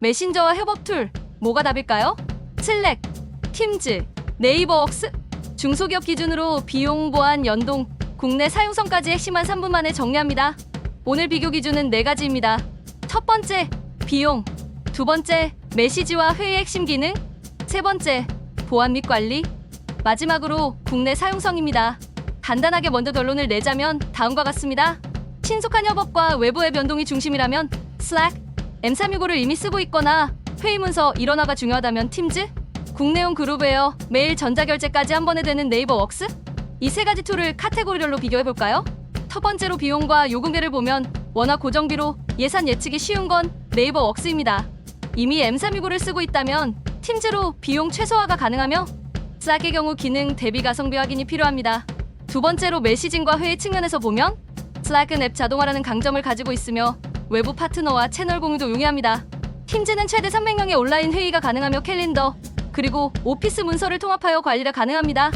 메신저와 협업 툴 뭐가 답일까요? 슬랙, 팀즈, 네이버웍스 중소기업 기준으로 비용 보안 연동 국내 사용성까지 핵심한 3분 만에 정리합니다. 오늘 비교 기준은 네 가지입니다. 첫 번째 비용, 두 번째 메시지와 회의 핵심 기능, 세 번째 보안 및 관리, 마지막으로 국내 사용성입니다. 간단하게 먼저 결론을 내자면 다음과 같습니다. 신속한 협업과 외부의 변동이 중심이라면 Slack, M365를 이미 쓰고 있거나 회의 문서 일원화가 중요하다면 팀즈, 국내용 그룹웨어, 메일 전자결제까지 한 번에 되는 네이버 웍스? 이 세 가지 툴을 카테고리별로 비교해 볼까요? 첫 번째로 비용과 요금계를 보면 워낙 고정비로 예산 예측이 쉬운 건 네이버 웍스입니다. 이미 M365를 쓰고 있다면 팀즈로 비용 최소화가 가능하며 슬랙의 경우 기능 대비 가성비 확인이 필요합니다. 두 번째로 메시징과 회의 측면에서 보면 슬랙은 앱 자동화라는 강점을 가지고 있으며 외부 파트너와 채널 공유도 용이합니다. 팀즈는 최대 300명의 온라인 회의가 가능하며 캘린더 그리고 오피스 문서를 통합하여 관리가 가능합니다.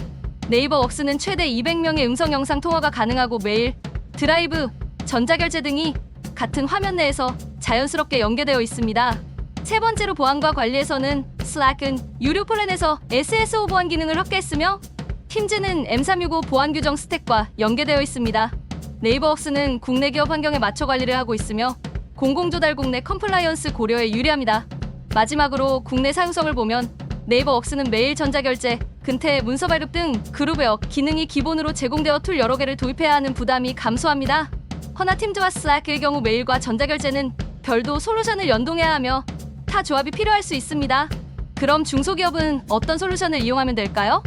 네이버 웍스는 최대 200명의 음성 영상 통화가 가능하고 메일, 드라이브, 전자결제 등이 같은 화면 내에서 자연스럽게 연계되어 있습니다. 세 번째로 보안과 관리에서는 Slack은 유료 플랜에서 SSO 보안 기능을 확대했으며 팀즈는 M365 보안 규정 스택과 연계되어 있습니다. 네이버웍스는 국내 기업 환경에 맞춰 관리를 하고 있으며 공공조달 국 내 컴플라이언스 고려에 유리합니다. 마지막으로 국내 사용성을 보면 네이버웍스는 메일 전자결제, 근태, 문서 발급 등 그룹웨어 기능이 기본으로 제공되어 툴 여러 개를 도입해야 하는 부담이 감소합니다. 허나 팀즈와 슬랙의 경우 메일과 전자결제는 별도 솔루션을 연동해야 하며 타 조합이 필요할 수 있습니다. 그럼 중소기업은 어떤 솔루션을 이용하면 될까요?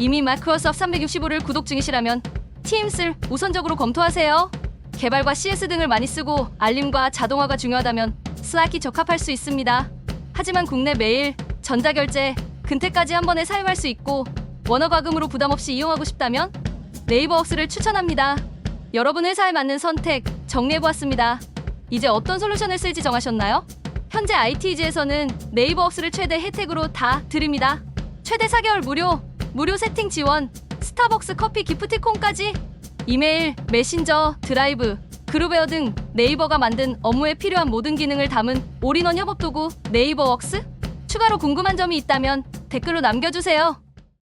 이미 마이크로소프트 365를 구독 중이시라면 Teams를 우선적으로 검토하세요. 개발과 CS 등을 많이 쓰고 알림과 자동화가 중요하다면 슬랙이 적합할 수 있습니다. 하지만 국내 메일, 전자결제, 근태까지 한 번에 사용할 수 있고 원어 과금으로 부담 없이 이용하고 싶다면 네이버 웍스를 추천합니다. 여러분 회사에 맞는 선택 정리해 보았습니다. 이제 어떤 솔루션을 쓸지 정하셨나요? 현재 IT즈에서는 네이버 웍스를 최대 혜택으로 다 드립니다. 최대 4개월 무료, 무료 세팅 지원, 스타벅스 커피 기프티콘까지 이메일, 메신저, 드라이브, 그룹웨어 등 네이버가 만든 업무에 필요한 모든 기능을 담은 올인원 협업 도구 네이버웍스? 추가로 궁금한 점이 있다면 댓글로 남겨주세요.